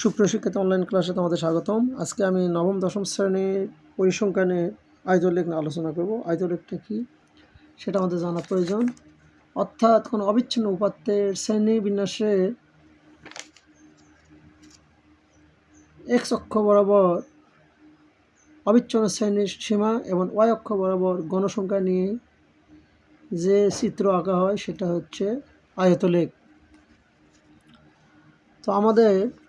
সুপ্রশিক্ষিত online ক্লাসে তোমাদের স্বাগতম। আজকে আমি নবম, দশম শ্রেণির পরিসংখ্যানে আয়তলেখ নিয়ে আলোচনা করব। আয়তলেখটা কী? সেটা আমাদের জানা প্রয়োজন। অর্থাৎ কোনো অবিচ্ছিন্ন উপাত্তের শ্রেণি বিন্যাসে এক্স অক্ষ বরাবর অবিচ্ছিন্ন শ্রেণির সীমা এবং ওয়াই অক্ষ বরাবর গণসংখ্যা নিয়ে যে চিত্র আঁকা হয়, সেটা হচ্ছে আয়তলেখ। তো আমাদের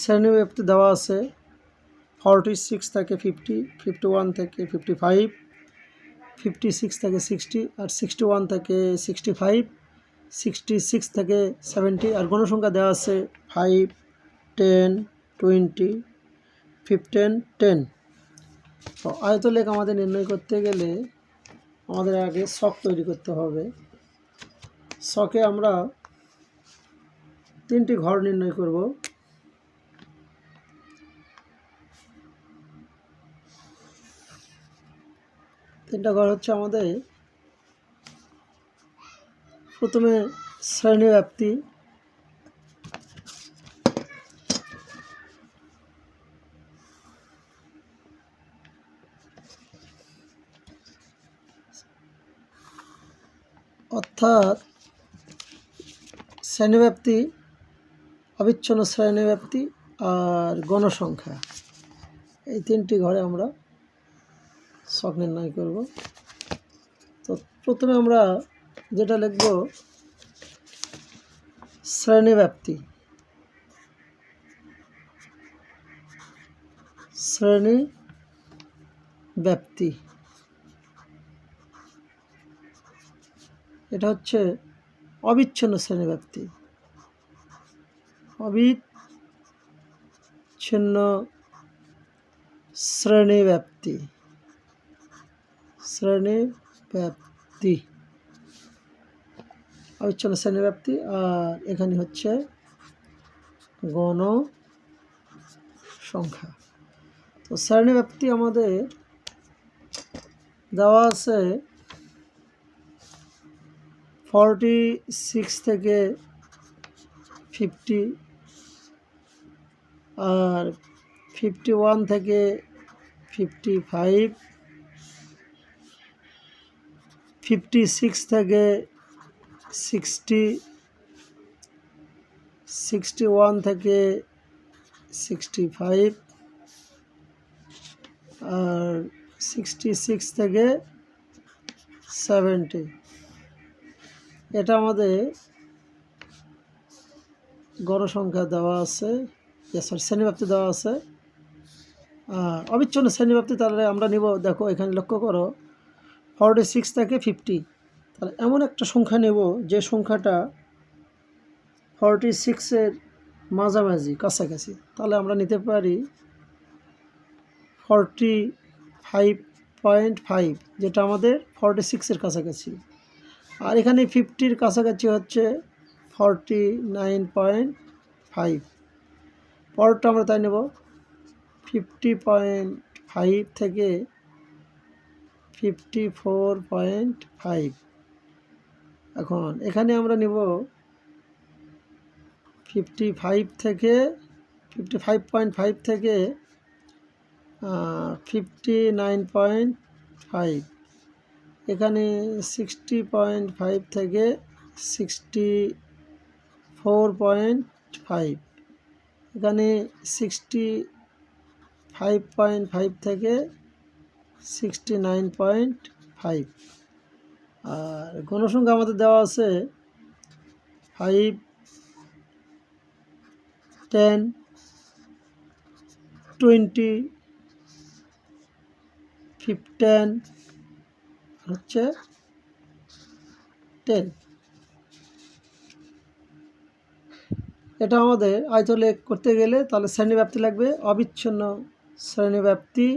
শ্রেণীব্যাপ্তি দেওয়া আছে, ফর্টি সিক্স থেকে ফিফটি ফিফটি ওয়ান থেকে ফিফটি ফাইভ, ফিফটি সিক্স থেকে সিক্সটি আর সিক্সটি ওয়ান থেকে সিক্সটি ফাইভ, সিক্সটি সিক্স থেকে সেভেন্টি আর গণসংখ্যা দেওয়া আছে, five, ten, twenty fifteen ten তো আয়ত আয়তলেখ আমাদের নির্ণয় করতে গেলে আমাদের আগে শখ তৈরি করতে হবে। শখে আমরা তিনটি ঘর নির্ণয় করব। তিনটা ঘর হচ্ছে আমাদের। প্রথমে শ্রেণি ব্যাপ্তি। অর্থাৎ শ্রেণীব্যাপ্তি অবিচ্ছিন্ন শ্রেণীব্যাপ্তি আর গণসংখ্যা। এই তিনটি ঘরে আমরা শখ নির্ণয় করব। তো প্রথমে আমরা যেটা লিখব, শ্রেণীব্যাপ্তি। শ্রেণি ব্যাপ্তি এটা হচ্ছে অবিচ্ছিন্ন শ্রেণীব্যাপ্তি। অবিচ্ছিন্ন শ্রেণীব্যাপ্তি। শ্রেণি ব্যাপ্তি। অবিচ্ছিন্ন শ্রেণি ব্যাপ্তি। আর এখানে হচ্ছে গণ সংখ্যা তো শ্রেণি ব্যাপ্তি আমাদের দেওয়া আছে ফর্টি সিক্স থেকে ফিফটি আর ফিফটি ওয়ান থেকে ফিফটি ফাইভ ফিফটি সিক্স থেকে সিক্সটি সিক্সটি ওয়ান থেকে সিক্সটি ফাইভ আর সিক্সটি সিক্স থেকে সেভেন্টি এটা আমাদের গণসংখ্যা দেওয়া আছে সরি শ্রেণীব্যাপ্তি দেওয়া আছে। অবিচ্ছিন্ন শ্রেণীব্যাপ্তি তাহলে আমরা নিব, দেখো এখানে লক্ষ্য করো। ফর্টি সিক্স থেকে ফিফটি তাহলে এমন একটা সংখ্যা নেব যে সংখ্যাটা ফর্টি সিক্সের মাঝামাঝি, কাছাকাছি। তাহলে আমরা নিতে পারি ফর্টি ফাইভ পয়েন্ট ফাইভ যেটা আমাদের ফর্টি সিক্সের কাছাকাছি। আর এখানে ফিফটির কাছাকাছি হচ্ছে ফর্টি নাইন পয়েন্ট ফাইভ পরটা আমরা তাই নেব। ফিফটি পয়েন্ট ফাইভ থেকে ফিফটি ফোর পয়েন্ট ফাইভ। এখন এখানে আমরা নেব ফিফটি ফাইভ থেকে, ফিফটি ফাইভ পয়েন্ট ফাইভ থেকে ফিফটি নাইন পয়েন্ট ফাইভ। এখানে সিক্সটি পয়েন্ট ফাইভ থেকে সিক্সটি ফোর পয়েন্ট ফাইভ। এখানে সিক্সটি ফাইভ পয়েন্ট ফাইভ থেকে সিক্সটি নাইন পয়েন্ট ফাইভ আর গণসংখ্যা আমাদের দেওয়া আছে ফাইভ টেন টোয়েন্টি ফিফটেন হচ্ছে টেন এটা আমাদের আয়তলেখ করতে গেলে তাহলে শ্রেণীব্যাপ্তি লাগবে। অবিচ্ছিন্ন শ্রেণীব্যাপ্তি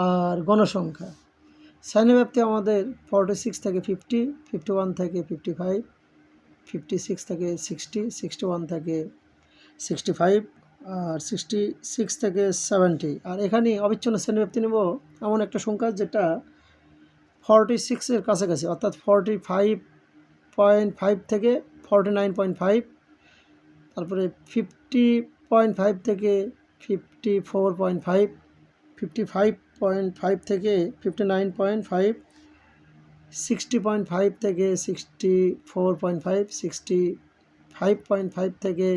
আর গণসংখ্যা। শ্রেণীব্যাপ্তি আমাদের ফর্টি সিক্স থেকে ফিফটি ফিফটি ওয়ান থেকে ফিফটি ফাইভ ফিফটি সিক্স থেকে সিক্সটি সিক্সটি ওয়ান থেকে সিক্সটি ফাইভ আর সিক্সটি সিক্স থেকে সেভেন্টি আর এখানে অবিচ্ছিন্ন শ্রেণীব্যাপ্তি নেব এমন একটা সংখ্যা যেটা ফর্টি সিক্সের কাছাকাছি, অর্থাৎ ফর্টি ফাইভ পয়েন্ট ফাইভ থেকে ফর্টি নাইন পয়েন্ট ফাইভ তারপরে ফিফটি পয়েন্ট ফাইভ থেকে fifty four point five fifty five point five থেকে fifty nine point five, sixty point five থেকে sixty four point five, sixty five point five থেকে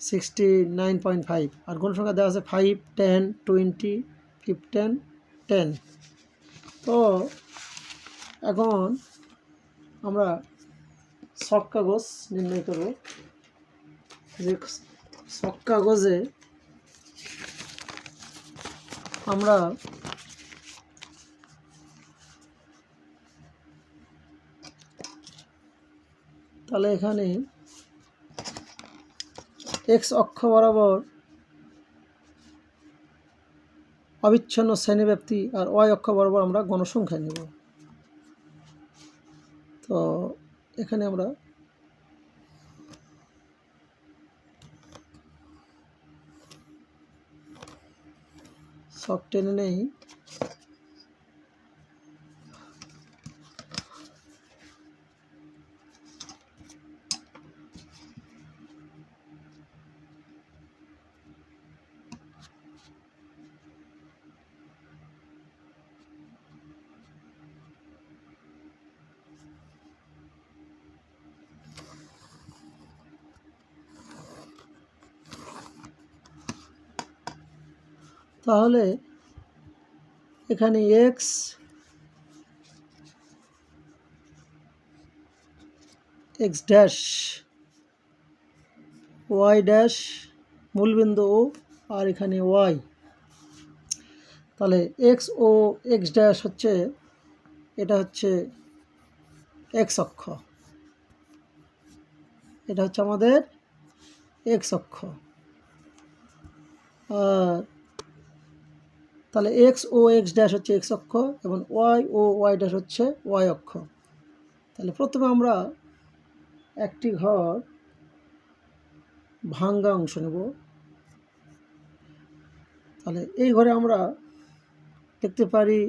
sixty nine point five. আর কোন সংখ্যা দেওয়া আছে? Five, ten, twenty, fifteen, ten. তো এখন আমরা শখ কাগজ নির্ণয় করব। যে শখ কাগজে আমরা তাহলে এখানে এক্স অক্ষ বরাবর অবিচ্ছিন্ন শ্রেণীব্যাপ্তি আর ওয়াই অক্ষ বরাবর আমরা গণসংখ্যা নেব। তো এখানে আমরা সব টেনে নেই। তাহলে এখানে X X dash Y dash মূলবিন্দু O, আর এখানে ওয়াই তাহলে এক্স ও এক্স ড্যাশ হচ্ছে, এটা হচ্ছে এক্স অক্ষ। এটা হচ্ছে আমাদের এক্স অক্ষ। আর তাহলে এক্স ও এক্স ড্যাশ হচ্ছে এক্স অক্ষ এবং ওয়াই ও ওয়াই ড্যাশ হচ্ছে ওয়াই অক্ষ। তাহলে প্রথমে আমরা একটি ঘর ভাঙ্গা অংশ নেব। তাহলে এই ঘরে আমরা দেখতে পারি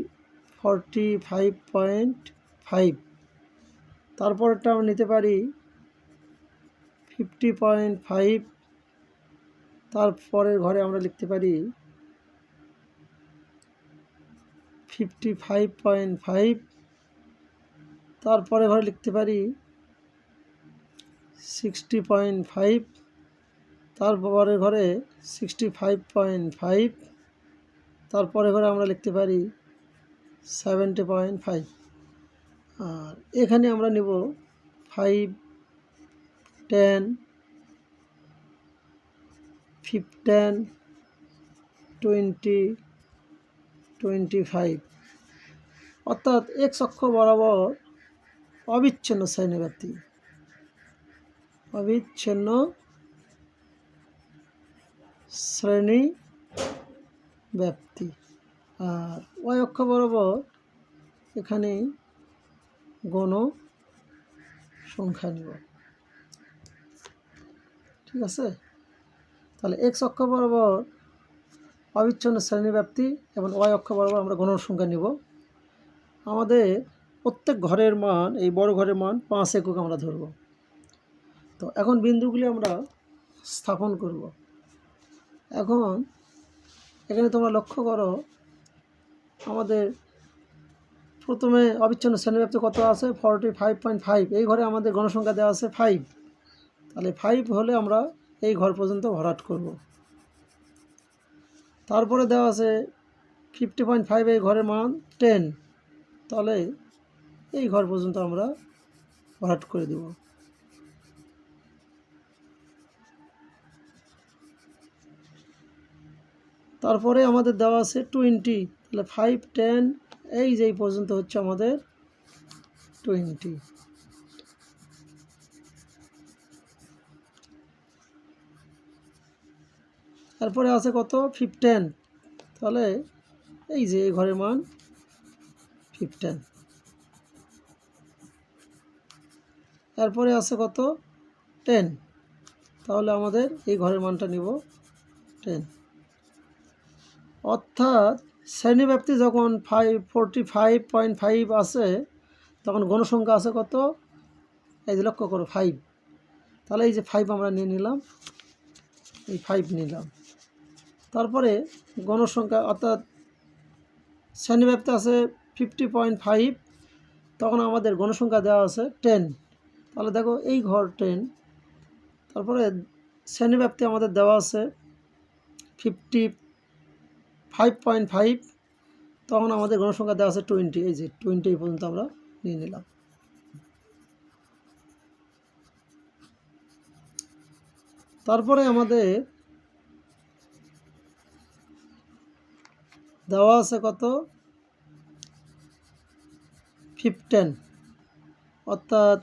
ফর্টি ফাইভ পয়েন্ট ফাইভ তারপরটা আমরা নিতে পারি ফিফটি পয়েন্ট ফাইভ তারপরের ঘরে আমরা লিখতে পারি ফিফটি ফাইভ পয়েন্ট ফাইভ। তারপরে ঘরে লিখতে পারি সিক্সটি পয়েন্ট ফাইভ। তারপরে ঘরে সিক্সটি ফাইভ পয়েন্ট ফাইভ। তারপরে ঘরে আমরা লিখতে পারি সেভেন্টি পয়েন্ট ফাইভ। আর এখানে আমরা নিব five ten fifteen twenty twenty five. অর্থাৎ এক্স অক্ষ বরাবর অবিচ্ছিন্ন শ্রেণীব্যাপ্তি অবিচ্ছিন্ন শ্রেণি ব্যাপ্তি আর ওয়াই অক্ষ বরাবর এখানে গণ সংখ্যা নিব। ঠিক আছে? তাহলে এক্স অক্ষ বরাবর অবিচ্ছিন্ন শ্রেণীব্যাপ্তি এবং ওয়াই অক্ষ বরাবর আমরা গণসংখ্যা নিব। আমাদের প্রত্যেক ঘরের মান, এই বড় ঘরের মান পাঁচ একক আমরা ধরব। তো এখন বিন্দুগুলি আমরা স্থাপন করব। এখন এখানে তোমরা লক্ষ্য করো, আমাদের প্রথমে অবিচ্ছিন্ন শ্রেণীব্যাপ্তি কত আছে? ফর্টি ফাইভ পয়েন্ট ফাইভ এই ঘরে আমাদের গণসংখ্যা দেওয়া আছে ফাইভ তাহলে ফাইভ হলে আমরা এই ঘর পর্যন্ত ভরাট করব। তারপরে দেওয়া আছে ফিফটি পয়েন্ট ফাইভ এই ঘরের মান টেন তাহলে এই ঘর পর্যন্ত আমরা ভরাট করে দেব। তারপরে আমাদের দেওয়া আছে টোয়েন্টি তাহলে ফাইভ টেন এই যে পর্যন্ত হচ্ছে আমাদের টোয়েন্টি তারপরে আছে কত? ফিফটেন তাহলে এই যে এই ঘরের মান ফিফটেন তারপরে আছে কত? টেন তাহলে আমাদের এই ঘরের মানটা নিব টেন অর্থাৎ শ্রেণীব্যাপ্তি যখন five forty five point five আছে, তখন গণসংখ্যা আছে কত? এই যে লক্ষ্য করো ফাইভ তাহলে এই যে ফাইভ আমরা নিয়ে নিলাম, এই ফাইভ নিলাম। তারপরে গণসংখ্যা অর্থাৎ শ্রেণীব্যাপ্তি আছে ফিফটি পয়েন্ট ফাইভ, তখন আমাদের গণসংখ্যা দেওয়া আছে টেন। তাহলে দেখো এই ঘর টেন, তারপরে শ্রেণীব্যাপ্তি আমাদের দেওয়া আছে ফিফটি ফাইভ পয়েন্ট ফাইভ, তখন আমাদের গণসংখ্যা দেওয়া আছে টোয়েন্টি। এই যে টোয়েন্টি এই পর্যন্ত আমরা নিয়ে নিলাম। তারপরে আমাদের দেওয়া আছে কত? ফিফটেন অর্থাৎ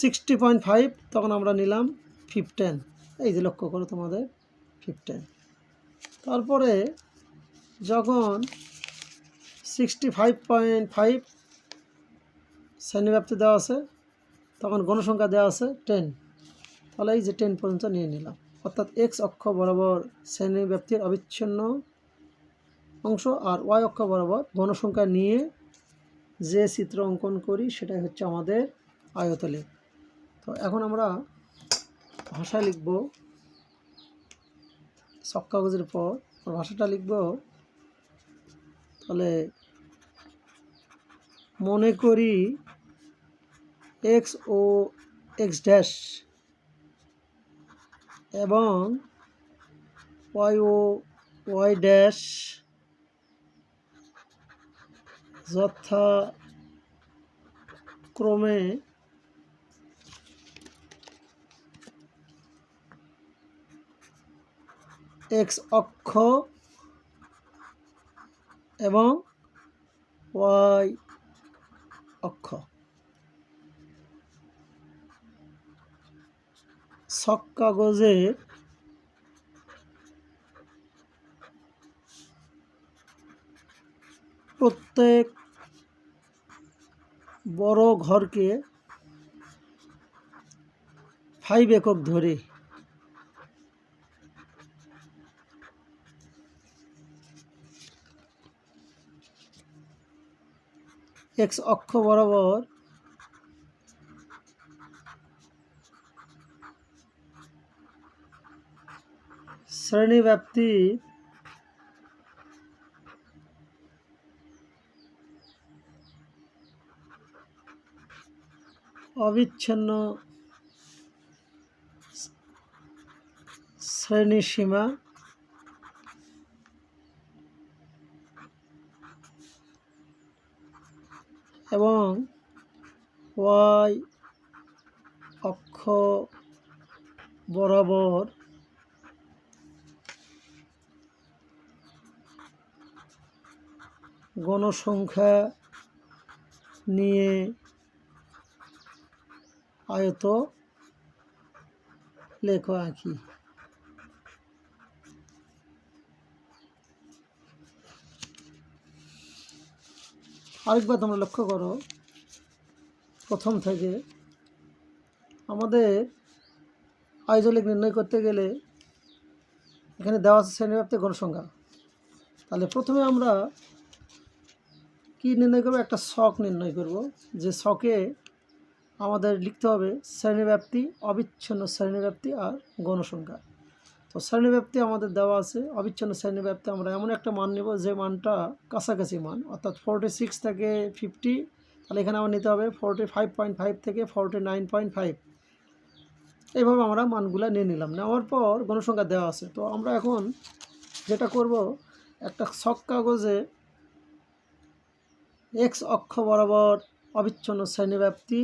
সিক্সটি পয়েন্ট ফাইভ তখন আমরা নিলাম ফিফটেন এই যে লক্ষ্য করো তোমাদের ফিফটেন তারপরে যখন সিক্সটি ফাইভ পয়েন্ট ফাইভ শ্রেণীব্যাপ্তি দেওয়া আছে, তখন গণসংখ্যা দেওয়া আছে টেন তাহলে এই যে টেন পর্যন্ত নিয়ে নিলাম। অর্থাৎ এক্স অক্ষ বরাবর শ্রেণীব্যাপ্তির অবিচ্ছিন্ন অংশ আর ওয়াই অক্ষ বরাবর গণসংখ্যা নিয়ে যে চিত্র অঙ্কন করি, সেটাই হচ্ছে আমাদের আয়তলেখ তো এখন আমরা ভাষায় লিখব। সব কাগজের পর ভাষাটা লিখব। তাহলে মনে করি এক্স ও এক্স ড্যাশ এবং ওয়াই ও ওয়াই ড্যাশ যথাক্রমে এক্স অক্ষ এবং ওয়াই অক্ষ। ছক কাগজের প্রত্যেক বড় ঘরকে ফাইভ একক ধরে এক্স অক্ষ বরাবর শ্রেণীব্যাপ্তি অবিচ্ছিন্ন শ্রেণি সীমা এবং ওয়াই অক্ষ বরাবর গণসংখ্যা নিয়ে আয়ত লেখ আঁকি। আরেকবার তোমরা লক্ষ্য করো, প্রথম থেকে আমাদের আয়জলিক নির্ণয় করতে গেলে এখানে দেওয়া আছে শ্রেণীব্যাপ্তি গণসংখ্যা তাহলে প্রথমে আমরা কি নির্ণয় করব? একটা শখ নির্ণয় করব, যে শখে আমাদের লিখতে হবে শ্রেণীব্যাপ্তি, অবিচ্ছিন্ন শ্রেণীব্যাপ্তি আর গণসংখ্যা। তো শ্রেণীব্যাপ্তি আমাদের দেওয়া আছে, অবিচ্ছিন্ন শ্রেণীব্যাপ্তি আমরা এমন একটা মান নেব যে মানটা কাছাকাছি মান, অর্থাৎ ফোরটি সিক্স থেকে ফিফটি তাহলে এখানে আমার নিতে হবে ফোরটি ফাইভ পয়েন্ট ফাইভ থেকে ফোরটি নাইন পয়েন্ট ফাইভ এইভাবে আমরা মানগুলো নিয়ে নিলাম। নেওয়ার পর গণসংখ্যা দেওয়া আছে। তো আমরা এখন যেটা করব, একটা শখ কাগজে এক্স অক্ষ বরাবর অবিচ্ছিন্ন শ্রেণীব্যাপ্তি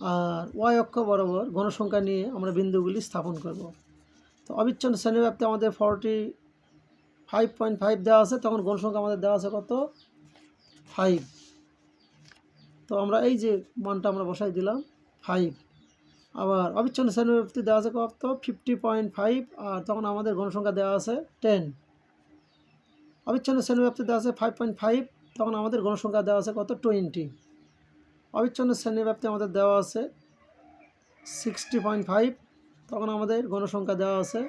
আর ওয়াই অক্ষ বরাবর গণসংখ্যা নিয়ে আমরা বিন্দুগুলি স্থাপন করব। তো অবিচ্ছিন্ন শ্রেণীব্যাপ্তি আমাদের ফর্টি ফাইভ পয়েন্ট ফাইভ দেওয়া আছে, তখন গণসংখ্যা আমাদের দেওয়া আছে কত? ফাইভ তো আমরা এই যে মানটা আমরা বসাই দিলাম ফাইভ আবার অবিচ্ছিন্ন শ্রেণীব্যাপ্তি দেওয়া আছে কত? ফিফটি পয়েন্ট ফাইভ আর তখন আমাদের গণসংখ্যা দেওয়া আছে টেন অবিচ্ছিন্ন শ্রেণীব্যাপ্তি দেওয়া আছে ফাইভ পয়েন্ট ফাইভ তখন আমাদের গণসংখ্যা দেওয়া আছে কত? টোয়েন্টি অবিচ্ছিন্ন শ্রেণীব্যাপ্তি আমাদের দেওয়া আছে সিক্সটি পয়েন্ট ফাইভ তখন আমাদের গণসংখ্যা দেওয়া আছে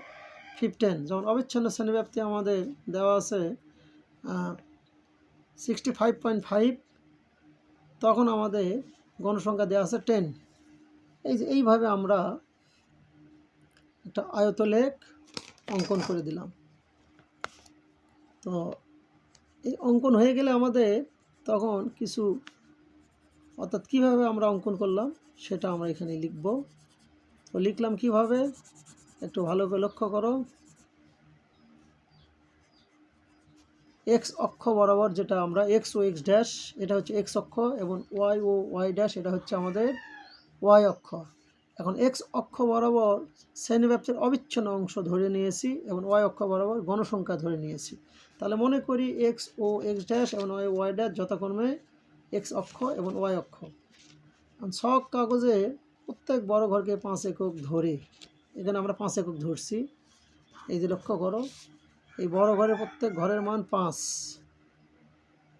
ফিফটেন যেমন অবিচ্ছিন্ন শ্রেণীব্যাপ্তি আমাদের দেওয়া আছে সিক্সটি ফাইভ পয়েন্ট ফাইভ তখন আমাদের গণসংখ্যা দেওয়া আছে টেন এই যে এইভাবে আমরা একটা আয়তলেখ অঙ্কন করে দিলাম। তো এই অঙ্কন হয়ে গেলে আমাদের তখন কিছু অর্থাৎ কীভাবে আমরা অঙ্কন করলাম, সেটা আমরা এখানে লিখব। তো লিখলাম কীভাবে? একটু ভালো করে লক্ষ্য করো। এক্স অক্ষ বরাবর যেটা আমরা এক্স ও এক্স ড্যাশ এটা হচ্ছে এক্স অক্ষ এবং ওয়াই ও ওয়াই ড্যাশ এটা হচ্ছে আমাদের ওয়াই অক্ষ। এখন এক্স অক্ষ বরাবর শ্রেণীব্যাপ্তের অবিচ্ছিন্ন অংশ ধরে নিয়েছি এবং ওয়াই অক্ষ বরাবর গণসংখ্যা ধরে নিয়েছি। তাহলে মনে করি এক্স ও এক্স ড্যাশ এবং ওয়াই ওয়াই ড্যাশ যথাক্রমে এক্স অক্ষ এবং ওয়াই অক্ষ। ছক কাগজে প্রত্যেক বড় ঘরকে পাঁচ একক ধরে, এখানে আমরা পাঁচ একক ধরছি। এই যে লক্ষ্য করো, এই বড় ঘরের প্রত্যেক ঘরের মান পাঁচ।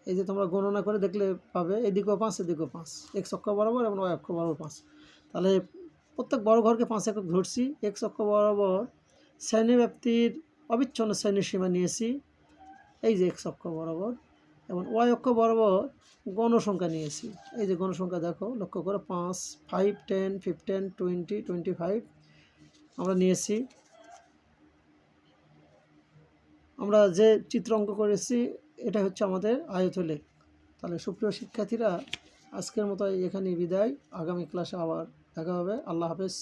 এই যে তোমরা গণনা করে দেখলে পাবে, এদিকেও পাঁচ এদিকেও পাঁচ। এক্স অক্ষ বরাবর এবং ওয়াই অক্ষ বরাবর পাঁচ। তাহলে প্রত্যেক বড় ঘরকে পাঁচ একক ধরছি। এক্স অক্ষ বরাবর শ্রেণি ব্যাপ্তির অবিচ্ছিন্ন শ্রেণির সীমা নিয়েছি। এই যে এক্স অক্ষ বরাবর। এবং ওয়াই অক্ষ বরাবর গণসংখ্যা নিয়েছি। এই যে গণসংখ্যা দেখো, লক্ষ্য করো, পাঁচ five ten fifteen twenty twenty five আমরা নিয়েছি। আমরা যে চিত্র অঙ্ক করেছি, এটা হচ্ছে আমাদের আয়তলেখ। তাহলে সুপ্রিয় শিক্ষার্থীরা, আজকের মতো এখানে বিদায়। আগামী ক্লাসে আবার দেখা হবে। আল্লাহ হাফেজ।